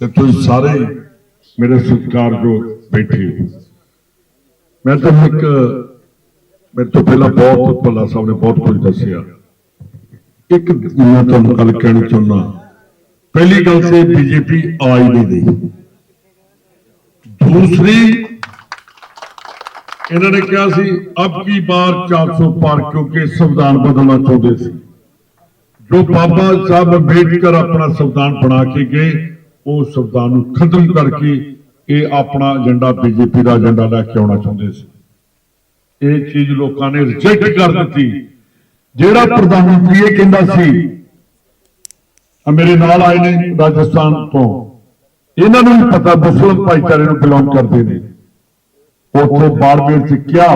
ਤੇ ਤੁਸੀਂ ਸਾਰੇ ਮੇਰੇ ਸਤਿਕਾਰਯੋਗ ਬੈਠੇ ਹੋ। ਮੈਂ ਤੁਹਾਨੂੰ ਇੱਕ ਮੇਰੇ ਤੋਂ ਪਹਿਲਾਂ ਬਹੁਤ ਭੱਲਾ ਸਾਹਿਬ ਨੇ ਬਹੁਤ ਕੁਝ ਦੱਸਿਆ। ਇੱਕ ਮੈਂ ਤੁਹਾਨੂੰ ਗੱਲ ਕਹਿਣੀ ਚਾਹੁੰਦਾ ਪਹਿਲੀ ਗੱਲ ਤੇ ਬੀਜੇਪੀ ਆਈ ਨਹੀਂ ਦੀ ਦੂਸਰੀ, ਇਹਨਾਂ ਨੇ ਕਿਹਾ ਸੀ, ਅਬ ਕੀ ਬਾਰ 400 ਪਾਰ ਕਿਉਂਕਿ ਸੰਵਿਧਾਨ ਬਦਲਣਾ ਚਾਹੁੰਦੇ ਸੀ। ਜੋ ਬਾਬਾ ਸਾਹਿਬ ਅੰਬੇਡਕਰ ਆਪਣਾ ਸੰਵਿਧਾਨ ਬਣਾ ਕੇ ਗਏ ਉਹ ਸ਼ਬਦਾਂ ਨੂੰ ਖਤਮ ਕਰਕੇ ਇਹ ਆਪਣਾ ਏਜੰਡਾ ਬੀਜੇਪੀ ਦਾ ਏਜੰਡਾ ਲੈ ਕੇ ਆਉਣਾ ਚਾਹੁੰਦੇ ਸੀ। ਇਹ ਚੀਜ਼ ਲੋਕਾਂ ਨੇ ਰਿਜੈਕਟ ਕਰ ਦਿੱਤੀ। ਜਿਹੜਾ ਪ੍ਰਧਾਨ ਮੰਤਰੀ ਇਹ ਕਹਿੰਦਾ ਸੀ ਆ ਮੇਰੇ ਨਾਲ ਆਏ ਨੇ ਰਾਜਸਥਾਨ ਤੋਂ। ਇਹਨਾਂ ਨੂੰ ਵੀ ਪਤਾ ਮੁਸਲਮ ਭਾਈਚਾਰੇ ਨੂੰ ਬਿਲੋਂਗ ਕਰਦੇ ਨੇ। ਉੱਥੇ ਬਾੜਮੇਰ ਚ ਕਿਹਾ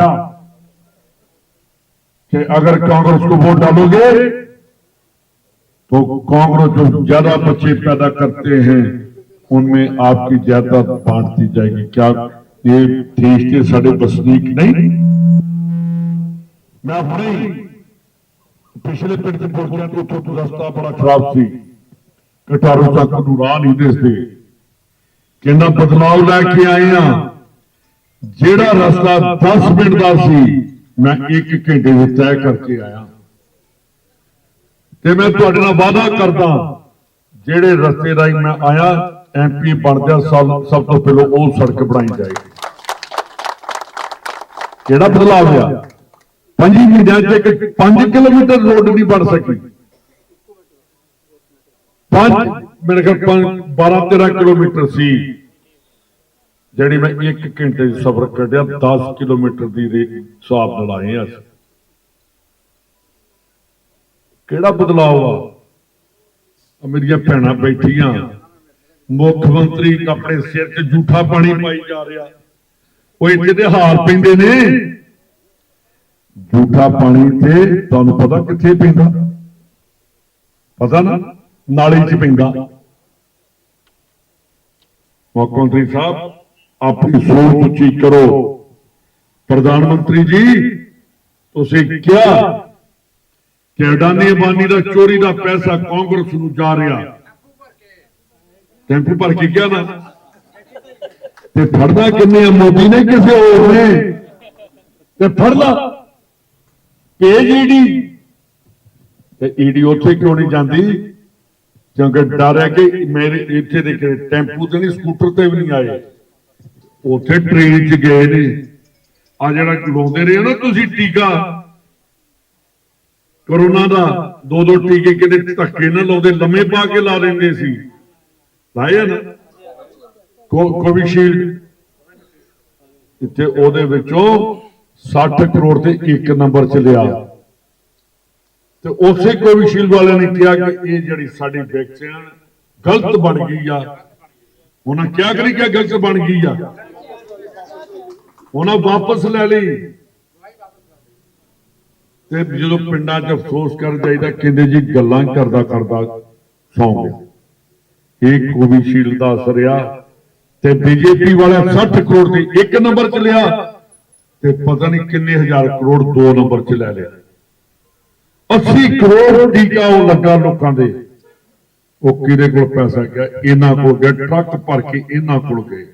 ਕਿ ਅਗਰ ਕਾਂਗਰਸ ਨੂੰ ਵੋਟ ਡਾਲੋਗੇ तो कांग्रेस जो ज्यादा बच्चे पैदा करते हैं उनमें आपकी जायदाद बांट दी जाएगी क्या ये देश के साढ़े बसनीक नहीं मैं अपने ही ਪਿਛਲੇ ਪਿੰਡ ਚ ਪਹੁੰਚਿਆ ਤੇ ਉੱਥੋਂ ਤੋਂ ਰਸਤਾ ਬੜਾ ਖਰਾਬ ਸੀ ਕਟਾਰੂ ਤੱਕ ਨੂੰ ਰਾਹ ਨਹੀਂ ਦਿਸਦੇ ਕਿੰਨਾ ਬਦਲਾਵ ਲੈ ਕੇ ਆਏ ਆ ਜਿਹੜਾ ਰਸਤਾ 10 ਮਿੰਟ ਦਾ ਸੀ ਮੈਂ 1 ਘੰਟੇ ਵਿੱਚ ਤੈਅ ਕਰਕੇ ਆਇਆ ਤੇ ਮੈਂ ਤੁਹਾਡੇ ਨਾਲ ਵਾਅਦਾ ਕਰਦਾ, ਜਿਹੜੇ ਰਸਤੇ ਰਾਹੀਂ ਮੈਂ ਆਇਆ ਐਮਪੀ ਬਣਦਿਆਂ ਸਭ ਸਭ ਤੋਂ ਪਹਿਲਾਂ ਉਹ ਸੜਕ ਬਣਾਈ ਜਾਏਗੀ। ਕਿਹੜਾ ਬਦਲਾਅ ਹੋਇਆ? ਪੰਜੀ ਮਹੀਨਿਆਂ ਚ 5 ਕਿਲੋਮੀਟਰ ਰੋਡ ਨਹੀਂ ਬਣ ਸਕੀ। ਪੰਜ, ਮੇਰੇ ਖਿਆਲ 12 13 ਕਿਲੋਮੀਟਰ ਸੀ, ਜਿਹੜੀ ਮੈਂ 1 ਘੰਟੇ ਦੀ ਸਫ਼ਰ ਕੱਢਿਆ 10 ਕਿਲੋਮੀਟਰ ਦੀ ਹਿਸਾਬ ਨਾਲ ਆਏ ਆ ਅਸੀਂ। ਕਿਹੜਾ ਬਦਲਾਅ ਆ ਮੇਰੀਆਂ ਭੈਣਾਂ ਬੈਠੀਆਂ। ਮੁੱਖ ਮੰਤਰੀ ਆਪਣੇ ਸਿਰ 'ਚ ਝੂਠਾ ਪਾਣੀ ਪਾਈ ਜਾ ਰਿਹਾ। ਉਹ ਇੱਥੇ ਤੇ ਹਾਰ ਪੈਂਦੇ ਨੇ। ਝੂਠਾ ਪਾਣੀ ਤੇ ਤੁਹਾਨੂੰ ਪਤਾ ਕਿੱਥੇ ਪੈਂਦਾ? ਪਤਾ ਨਾ, ਨਾਲੀ 'ਚ ਪੈਂਦਾ। ਮੁੱਖ ਮੰਤਰੀ ਸਾਹਿਬ, ਆਪਣੀ ਸੋਚ ਉੱਚੀ ਕਰੋ। ਪ੍ਰਧਾਨ ਮੰਤਰੀ ਜੀ, ਤੁਸੀਂ ਕਿਹਾ ਕਿ ਅਡਾਨੀ ਅਬਾਨੀ ਦਾ ਚੋਰੀ ਦਾ ਪੈਸਾ ਕਾਂਗਰਸ ਨੂੰ ਜਾ ਰਿਹਾ। ਟੈਂਪੂ ਭਰ ਕੇ ਗਿਆ ਨਾ। ਤੇ ਫੜਦਾ ਕਿੰਨੇ ਆ? ਮੋਦੀ ਨੇ ਕਿਸੇ ਹੋਰ ਨੇ? ਤੇ ਫੜ ਲਾ। ਭੇਜ ਤੇ ਈਡੀ ਉੱਥੇ ਕਿਉਂ ਨਹੀਂ ਜਾਂਦੀ? ਕਿਉਂਕਿ ਡਰ ਹੈ ਕਿ ਮੇਰੇ ਇੱਥੇ ਦੇ ਟੈਂਪੂ ਤੇ ਨਹੀਂ, ਸਕੂਟਰ ਤੇ ਵੀ ਨਹੀਂ ਆਏ। ਉੱਥੇ ਟ੍ਰੇਨ 'ਚ ਗਏ ਨੇ। ਆ ਜਿਹੜਾ ਲਾਉਂਦੇ ਰਹੇ ਨਾ ਤੁਸੀਂ ਟੀਕਾ ਕਰੋਨਾ ਦਾ ਦੋ ਦੋ ਟੀਕੇ ਕਿਤੇ ਧੱਕੇ ਨਾਲ ਲਾਉਂਦੇ, ਲੰਮੇ ਪਾ ਕੇ ਲਾ ਦਿੰਦੇ ਸੀ। ਲਾਏ ਨਾ। ਕੋਵਿਸ਼ੀਲਡ ਇੱਥੇ ਉਹਦੇ ਵਿੱਚੋਂ 60 ਕਰੋੜ ਤੇ ਇੱਕ ਨੰਬਰ ਚ ਲਿਆ ਤੇ ਉਸੇ ਕੋਵਿਸ਼ੀਲਡ ਵਾਲਿਆਂ ਨੇ ਕਿਹਾ ਕਿ ਇਹ ਜਿਹੜੀ ਸਾਡੀ ਵੈਕਸੀਨ ਗਲਤ ਬਣ ਗਈ ਆ। ਉਹਨਾਂ ਕਿਹਾ ਕਿ ਨਹੀਂ ਕਿ ਗਲਤ ਬਣ ਗਈ ਆ? ਉਹਨਾਂ ਵਾਪਸ ਲੈ ਲਈ। ਤੇ ਜਦੋਂ ਪਿੰਡਾਂ 'ਚ ਅਫਸੋਸ ਕਰ ਜਾਈਦਾ, ਕਹਿੰਦੇ ਜੀ ਗੱਲਾਂ ਕਰਦਾ ਕਰਦਾ ਸੌਂ ਗਿਆ। ਇਹ ਕੋਵਿਸ਼ੀਲਡ ਦਾ ਅਸਰ ਆ ਤੇ ਬੀਜੇਪੀ ਵਾਲਿਆਂ 60 ਕਰੋੜ ਦੇ ਇੱਕ ਨੰਬਰ ਚ ਲਿਆ ਤੇ ਪਤਾ ਨਹੀਂ ਕਿੰਨੇ ਹਜ਼ਾਰ ਕਰੋੜ ਦੋ ਨੰਬਰ ਚ ਲੈ ਲਿਆ। 80 ਕਰੋੜ ਟੀਕਾ ਉਹ ਲੱਗਾ ਲੋਕਾਂ ਦੇ। ਉਹ ਕਿਹਦੇ ਕੋਲ ਪੈਸਾ ਗਿਆ? ਇਹਨਾਂ ਕੋਲ ਗਿਆ, ਟਰੱਕ ਭਰ ਕੇ ਇਹਨਾਂ ਕੋਲ ਗਏ।